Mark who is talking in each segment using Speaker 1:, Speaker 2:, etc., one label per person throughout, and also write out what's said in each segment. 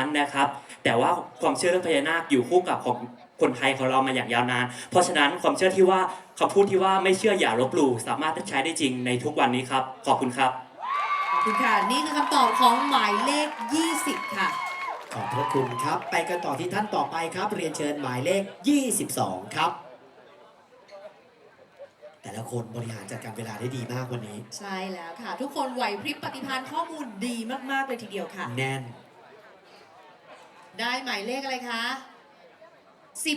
Speaker 1: นั้นนะครับ แต่ว่าความเชื่อเรื่องพญานาคอยู่คู่กับของคนไทยของเรามาอย่างยาวนาน เพราะฉะนั้นความเชื่อที่ว่าคำพูดที่ว่าไม่เชื่ออย่าลบหลู่สามารถใช้ได้จริงในทุกวันนี้ครับ ขอบคุณครับ
Speaker 2: ขอบคุณค่ะ นี่คือคำตอบของหมายเลข 20 ค่ะ
Speaker 3: ขอบพระคุณครับ ไปกันต่อที่ท่านต่อไปครับ เรียนเชิญหมายเลข 22 ครับ แต่ละคนบริหารจัดการเวลาได้ดีมากวันนี้
Speaker 2: ใช่แล้วค่ะ ทุกคนไหวพริบปฏิภาณข้อมูลดีมากๆเลยทีเดียวค่ะ
Speaker 3: แน่น
Speaker 2: ได้หมายเลขอะไรคะ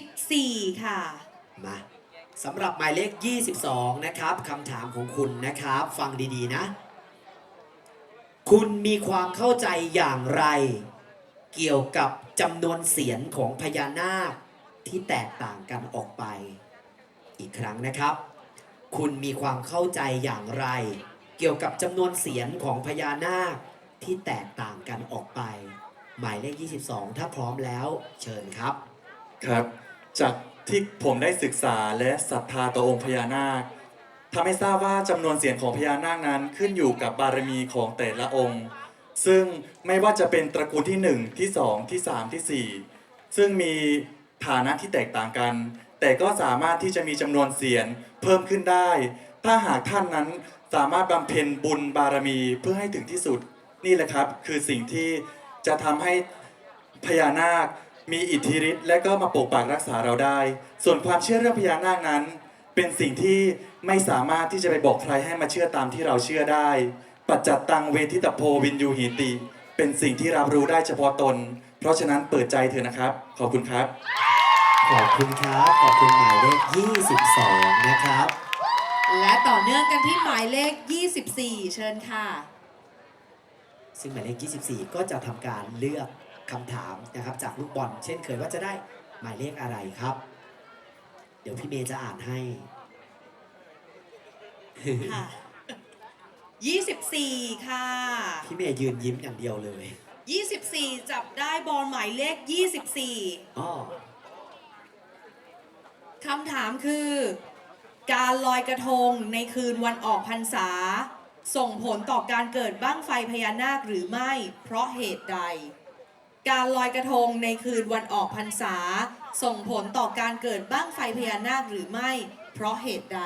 Speaker 2: 14 ค่ะ
Speaker 3: มาสำหรับหมายเลข 22 นะครับคำถามของคุณนะครับ ฟังดีๆนะ คุณมีความเข้าใจอย่างไร เกี่ยวกับจำนวนเสียนของพญานาคที่แตกต่างกันออกไป อีกครั้งนะครับ คุณมีความเข้าใจอย่างไร เกี่ยวกับจำนวนเสียนของพญานาคที่แตกต่างกันออกไป หมายเลข 22 ถ้าพร้อมแล้วเชิญครับ
Speaker 4: ครับ จากที่ผมได้ศึกษาและศรัทธาต่อองค์พญานาคทำให้ทราบว่าจำนวนเสียงของพญานาคนั้นขึ้นอยู่กับบารมีของแต่ละองค์ ซึ่งไม่ว่าจะเป็นตระกูลที่ 1 ที่ 2 ที่ 3 ที่ 4 ซึ่งมีฐานะที่แตกต่างกัน แต่ก็สามารถที่จะมีจำนวนเสียงเพิ่มขึ้นได้ ถ้าหากท่านนั้นสามารถบำเพ็ญบุญบารมีเพื่อให้ถึงที่สุด นี่แหละครับ คือสิ่งที่ จะทำให้พญานาคมีอิทธิฤทธิ์และก็มาปกปักรักษาเราได้ ส่วนความเชื่อเรื่องพญานาคนั้น เป็นสิ่งที่ไม่สามารถที่จะไปบอกใครให้มาเชื่อตามที่เราเชื่อได้ ปัจจัตตังเวทิตโพวินยูหีติ เป็นสิ่งที่รับรู้ได้เฉพาะตน เพราะฉะนั้นเปิดใจเถอะนะครับ ขอบคุณครับ
Speaker 3: ขอบคุณครับ ขอบคุณหมายเลข 22 นะครับ
Speaker 2: และต่อเนื่องกันที่หมายเลข 24 เชิญค่ะ
Speaker 3: ซึ่งหมายเลข 24 ก็จะทำการเลือกคำถามนะครับจากลูกบอลเช่นเคยว่าจะได้หมายเลขอะไรครับ เดี๋ยวพี่เมย์จะอ่านให้
Speaker 2: ค่ะ24 ค่ะ
Speaker 3: พี่เมย์ยืนยิ้มอย่างเดียวเลย
Speaker 2: 24 จับได้บอลหมายเลข 24
Speaker 3: อ้อ
Speaker 2: คำถามคือ การลอยกระทงในคืนวันออกพรรษา ส่งผลต่อการเกิดบ้างไฟพญานาคหรือไม่ เพราะเหตุใด การลอยกระทงในคืนวันออกพรรษา ส่งผลต่อการเกิดบ้างไฟพญานาคหรือไม่ เพราะเหตุใด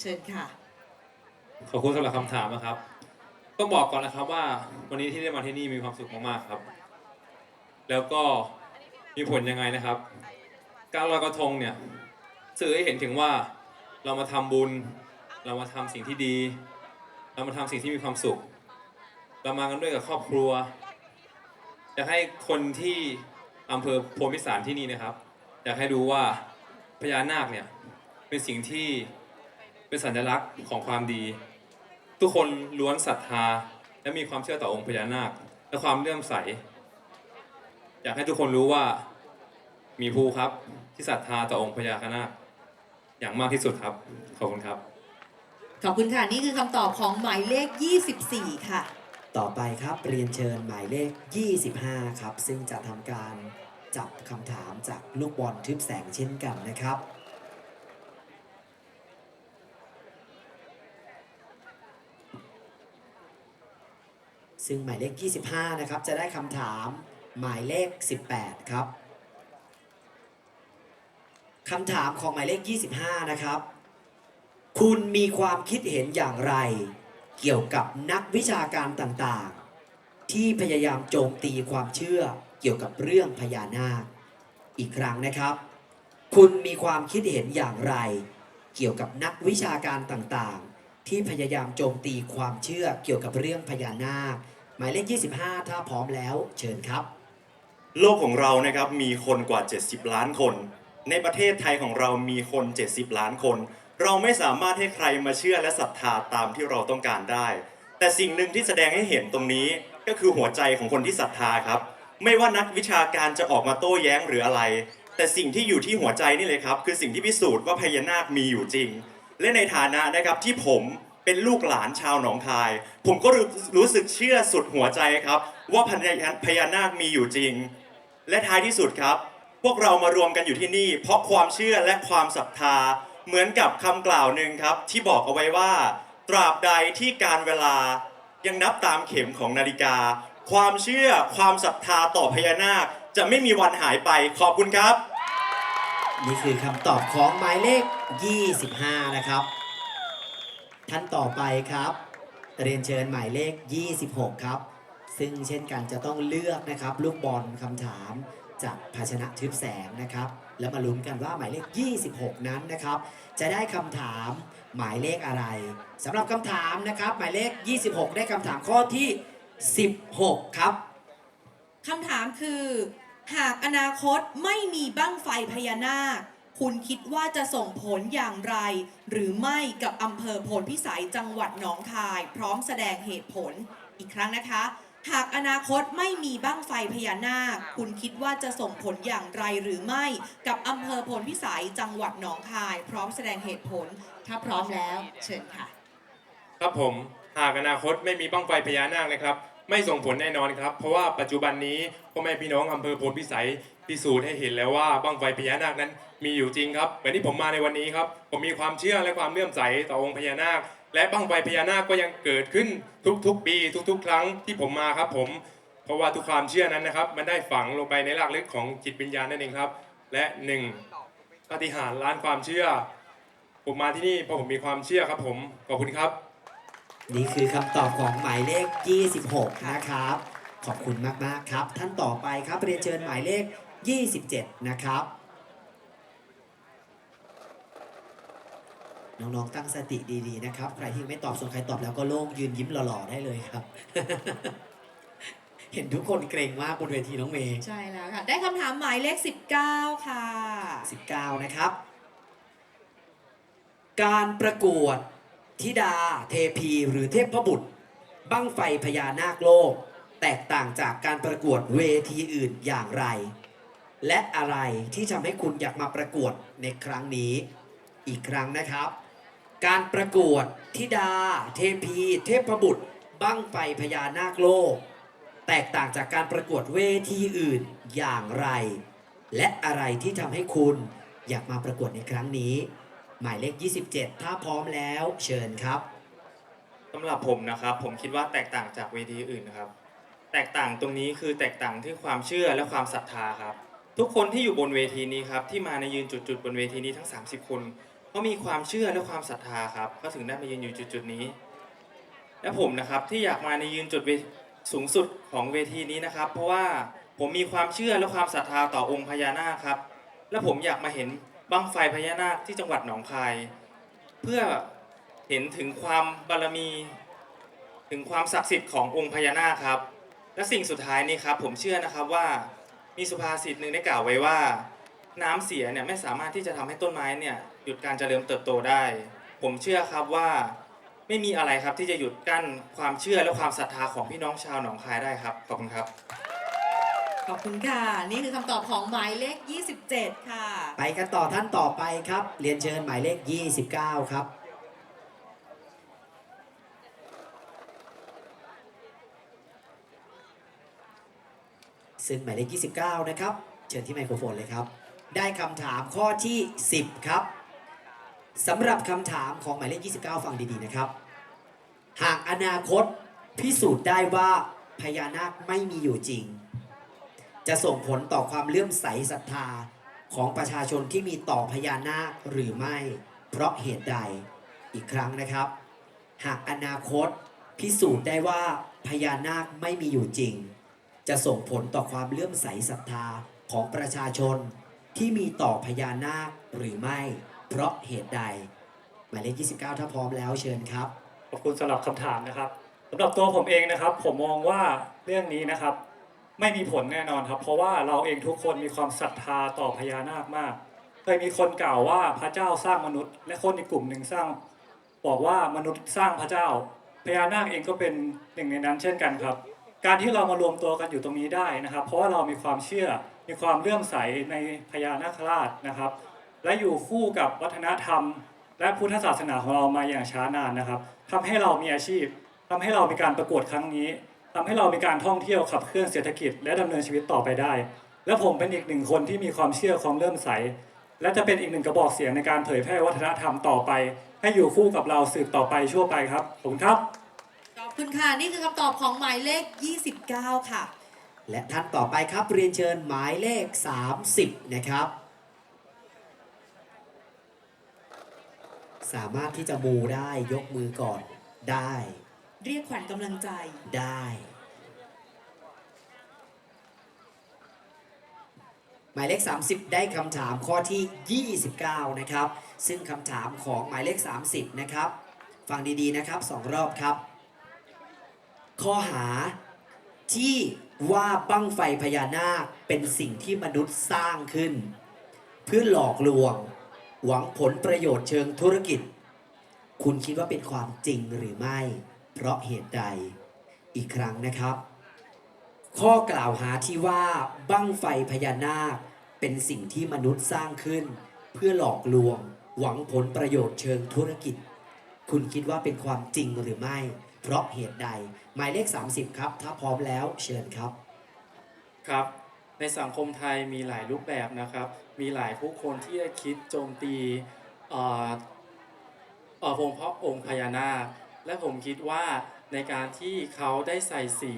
Speaker 2: เชิญค่ะ
Speaker 5: ขอบคุณสำหรับคำถามนะครับ ต้องบอกก่อนนะครับว่าวันนี้ที่ได้มาที่นี่มีความสุขมากๆครับ แล้วก็มีผลยังไงนะครับ การลอยกระทงเนี่ยสื่อให้เห็นถึงว่าเรามาทำบุญ เรามาทำสิ่งที่ดี เรามาทำสิ่งที่มีความสุข เรามากันด้วยกับครอบครัวอยากให้คนที่อำเภอโพธิพิสารที่นี่นะครับอยากให้รู้ว่าพญานาคเนี่ยเป็นสิ่งที่เป็นสัญลักษณ์ของความดี ทุกคนล้วนศรัทธา และมีความเชื่อต่อองค์พญานาค และความเลื่อมใส อยากให้ทุกคนรู้ว่ามีภูครับที่ศรัทธาต่อองค์พญานาค อย่างมากที่สุดครับ ขอบคุณครับ
Speaker 2: ขอบคุณค่ะ นี่คือคำตอบของหมายเลข 24 ค่ะ
Speaker 3: ต่อไปครับเรียนเชิญหมายเลข 25 ครับ ซึ่งจะทำการจับคำถามจากลูกบอลทึบแสงเช่นกันนะครับ ซึ่งหมายเลข 25 นะครับ จะได้คำถามหมายเลข 18 ครับคำถามของหมายเลข 25 นะครับ คุณมีความคิดเห็นอย่างไร เกี่ยวกับนักวิชาการต่างๆ ที่พยายามโจมตีความเชื่อเกี่ยวกับเรื่องพญานาค อีกครั้งนะครับ คุณมีความคิดเห็นอย่างไร เกี่ยวกับนักวิชาการต่างๆ ที่พยายามโจมตีความเชื่อเกี่ยวกับเรื่องพญานาค หมายเลข 25 ถ้าพร้อมแล้ว เชิญครับ
Speaker 6: โลกของเรานะครับมีคนกว่า 70 ล้านคน ในประเทศไทยของเรามีคน 70 ล้านคน เราไม่สามารถให้ใครมาเชื่อและศรัทธาตามที่เราต้องการได้ แต่สิ่งหนึ่งที่แสดงให้เห็นตรงนี้ก็คือหัวใจของคนที่ศรัทธาครับ ไม่ว่านักวิชาการจะออกมาโต้แย้งหรืออะไร แต่สิ่งที่อยู่ที่หัวใจนี่เลยครับ คือสิ่งที่พิสูจน์ว่าพญานาคมีอยู่จริง และในฐานะนะครับที่ผมเป็นลูกหลานชาวหนองคาย ผมก็รู้สึกเชื่อสุดหัวใจครับ ว่าพญาพญานาคมีอยู่จริง และท้ายที่สุดครับ พวกเรามารวมกันอยู่ที่นี่ เพราะความเชื่อและความศรัทธา เหมือนกับคำกล่าวหนึ่งครับ ที่บอกเอาไว้ว่า ตราบใดที่การเวลายังนับตามเข็มของนาฬิกา ความเชื่อความศรัทธาต่อพญานาค จะไม่มีวันหายไปขอบคุณครับ
Speaker 3: นี่คือคำตอบของหมายเลข 25 นะครับ ท่านต่อไปครับ เรียนเชิญหมายเลข 26 ครับ ซึ่งเช่นกันจะต้องเลือกนะครับ ลูกบอลคำถามจากภาชนะทึบแสงนะครับ แล้วมาลุ้นกันว่าหมายเลข 26 นั้นนะครับ จะได้คำถามหมายเลขอะไรสำหรับคำถามนะครับ หมายเลข 26 ได้คำถามข้อที่ 16 ครับ
Speaker 2: คำถามคือ หากอนาคตไม่มีบั้งไฟพญานาค คุณคิดว่าจะส่งผลอย่างไร หรือไม่กับอำเภอโพนพิสัยจังหวัดหนองคาย พร้อมแสดงเหตุผลอีกครั้งนะคะ หากอนาคตไม่มีบั้งไฟพญานาค คุณคิดว่าจะส่งผลอย่างไรหรือไม่ กับอำเภอโพนพิสัยจังหวัดหนองคาย พร้อมแสดงเหตุผล ถ้าพร้อมแล้วเชิญค่ะ
Speaker 5: ครับผมหากอนาคตไม่มีบั้งไฟพญานาคนะครับ ไม่ส่งผลแน่นอนครับ เพราะว่าปัจจุบันนี้พ่อแม่พี่น้องอำเภอโพนพิสัยพิสูจน์ให้เห็นแล้วว่าบั้งไฟพญานาคนั้นมีอยู่จริงครับเหมือนที่ผมมาในวันนี้ครับ ผมมีความเชื่อและความเลื่อมใสต่อองค์พญานาค และบั้งไฟพญานาคก็ยังเกิดขึ้นทุกๆ ปีทุกๆ ครั้งที่ผมมาครับผม เพราะว่าทุกความเชื่อนั้นนะครับ มันได้ฝังลงไปในรากลึกของจิตวิญญาณนั่นเองครับ และหนึ่งปาฏิหาริย์ล้านความเชื่อ ผมมาที่นี่เพราะผมมีความเชื่อครับผมขอบคุณครับ
Speaker 3: นี่คือคำตอบของหมายเลข 26 นะครับ ขอบคุณมากๆครับ ท่านต่อไปครับเรียนเชิญหมายเลข 27 นะครับ น้องๆตั้งสติดีๆนะครับ ใครที่ไม่ตอบส่วนใครตอบแล้วก็โล่งยืนยิ้มหล่อๆได้เลยครับ เห็นทุกคนเกรงมากบนเวทีน้องเมย์
Speaker 2: ใช่แล้วค่ะ ได้คำถามหมายเลข 19 ค่ะ
Speaker 3: 19 นะครับ การประกวดธิดา เทพี หรือเทพบุตร บั้งไฟพญานาคโลก แตกต่างจากการประกวดเวทีอื่นอย่างไร และอะไรที่ทำให้คุณอยากมาประกวดในครั้งนี้ อีกครั้งนะครับ การประกวดธิดา เทพี เทพบุตร บั้งไฟพญานาคโลก แตกต่างจากการประกวดเวทีอื่นอย่างไร และอะไรที่ทำให้คุณอยากมาประกวดในครั้งนี้ หมายเลข 27 ถ้าพร้อมแล้วเชิญครับ
Speaker 7: สำหรับผมนะครับ ผมคิดว่าแตกต่างจากเวทีอื่นนะครับ แตกต่างตรงนี้คือแตกต่างที่ความเชื่อและความศรัทธาครับ ทุกคนที่อยู่บนเวทีนี้ครับที่มาในยืนจุดๆบนเวทีนี้ทั้ง 30 คน เขามีความเชื่อและความศรัทธาครับเขาถึงได้มายืนอยู่จุดๆนี้ และผมนะครับที่อยากมาในยืนจุดสูงสุดของเวทีนี้นะครับ เพราะว่าผมมีความเชื่อและความศรัทธาต่อองค์พญานาคครับ และผมอยากมาเห็นบั้งไฟพญานาคที่จังหวัดหนองคาย เพื่อเห็นถึงความบารมี ถึงความศักดิ์สิทธิ์ขององค์พญานาคครับ และสิ่งสุดท้ายนี้ครับ ผมเชื่อนะครับว่ามีสุภาษิตหนึ่งได้กล่าวไว้ว่า น้ำเสียเนี่ยไม่สามารถที่จะทำให้ต้นไม้เนี่ยหยุดการเจริญเติบโตได้ ผมเชื่อครับว่าไม่มีอะไรครับที่จะหยุดกั้นความเชื่อและความศรัทธาของพี่น้องชาวหนองคายได้ครับขอบคุณครับ
Speaker 2: ขอบคุณค่ะ นี่คือคำตอบของหมายเลข 27 ค่ะ
Speaker 3: ไปกันต่อท่านต่อไปครับ เรียนเชิญหมายเลข 29 ครับ ซึ่งหมายเลข 29 นะครับ เชิญที่ไมโครโฟนเลยครับ ได้คำถามข้อที่ 10 ครับสำหรับคำถามของหมายเลข 29 ฟังดีๆนะครับ หากอนาคตพิสูจน์ได้ว่าพญานาคไม่มีอยู่จริง จะส่งผลต่อความเลื่อมใสศรัทธาของประชาชนที่มีต่อพญานาคหรือไม่ เพราะเหตุใดอีกครั้งนะครับ หากอนาคตพิสูจน์ได้ว่าพญานาคไม่มีอยู่จริง จะส่งผลต่อความเลื่อมใสศรัทธาของประชาชน ที่มีต่อพญานาคหรือไม่ เพราะเหตุใด หมายเลข 29 ถ้าพร้อมแล้วเชิญครับ
Speaker 8: ขอบคุณสำหรับคำถามนะครับสำหรับตัวผมเองนะครับ ผมมองว่าเรื่องนี้นะครับ ไม่มีผลแน่นอนครับ เพราะว่าเราเองทุกคนมีความศรัทธาต่อพญานาคมาก เคยมีคนกล่าวว่าพระเจ้าสร้างมนุษย์ และคนอีกกลุ่มหนึ่งสร้าง บอกว่ามนุษย์สร้างพระเจ้า พญานาคเองก็เป็นหนึ่งในนั้นเช่นกันครับ การที่เรามารวมตัวกันอยู่ตรงนี้ได้นะครับ เพราะว่าเรามีความเชื่อ มีความเลื่อมใสในพญานาคราชนะครับ และอยู่คู่กับวัฒนธรรม และพุทธศาสนาของเรามาอย่างช้านานนะครับทำให้เรามีอาชีพทำให้เรามีการประกวดครั้งนี้ทำให้เรามีการท่องเที่ยวขับเคลื่อนเศรษฐกิจ และดำเนินชีวิตต่อไปได้ และผมเป็นอีกหนึ่งคนที่มีความเชื่อความเลื่อมใส และจะเป็นอีกหนึ่งกระบอกเสียงในการเผยแพร่วัฒนธรรมต่อไป ให้อยู่คู่กับเราสืบต่อไปชั่วไปครับขอบคุณครับ
Speaker 2: ขอบคุณค่ะนี่คือคำตอบของหมายเลข 29 ค่ะ
Speaker 3: และท่านต่อไปครับเรียนเชิญหมายเลข 30 นะครับ สามารถที่จะมูได้ยกมือก่อนได้
Speaker 2: เรียกขวัญกำลังใจ
Speaker 3: ได้ หมายเลข 30 ได้คำถามข้อที่ 29 นะครับ ซึ่งคำถามของหมายเลข 30 นะครับ ฟังดีๆนะครับสองรอบครับ ข้อหาที่ ว่าบั้งไฟพญานาคเป็นสิ่งที่มนุษย์สร้างขึ้น เพื่อหลอกลวง หวังผลประโยชน์เชิงธุรกิจ คุณคิดว่าเป็นความจริงหรือไม่ เพราะเหตุใดอีกครั้งนะครับ ข้อกล่าวหาที่ว่าบั้งไฟพญานาคเป็นสิ่งที่มนุษย์สร้างขึ้น เพื่อหลอกลวง หวังผลประโยชน์เชิงธุรกิจ คุณคิดว่าเป็นความจริงหรือไม่ เพราะเหตุใด หมายเลข 30 ครับ ถ้าพร้อมแล้วเชิญครับ
Speaker 9: ครับ ในสังคมไทยมีหลายรูปแบบนะครับ มีหลายผู้คนที่จะคิดโจมตีเอ่อเอ่อองค์พระองค์พญานาค และผมคิดว่าในการที่เขาได้ใส่สี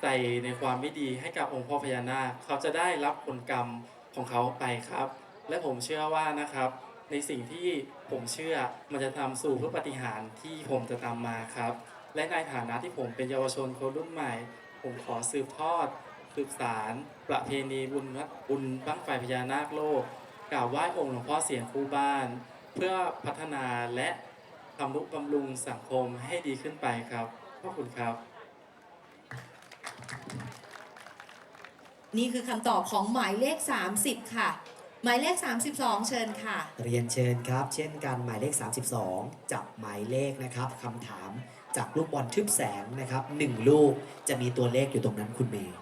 Speaker 9: ใส่ในความไม่ดีให้กับองค์พ่อพญานาค เขาจะได้รับผลกรรมของเขาไปครับ และผมเชื่อว่านะครับ ในสิ่งที่ผมเชื่อมันจะทำสู่เพื่อปฏิหารที่ผมจะตามมาครับ และในฐานะที่ผมเป็นเยาวชนคนรุ่นใหม่ ผมขอสืบทอด สืบสาร ประเพณีบุญวัดบุญบั้งไฟพญานาคโลกกราบไหว้องค์หลวงพ่อเสียงคู่บ้าน เพื่อพัฒนาและทำนุบำรุงสังคมให้ดีขึ้นไปครับขอบคุณครับ
Speaker 2: นี่คือคำตอบของหมายเลข 30 ค่ะ หมายเลข 32 เชิญค่ะ
Speaker 3: เรียนเชิญครับ เช่นกันหมายเลข 32 จับหมายเลขนะครับคำถามจากลูกบอลทึบแสงนะครับหนึ่งลูกจะมีตัวเลขอยู่ตรงนั้นคุณเมย์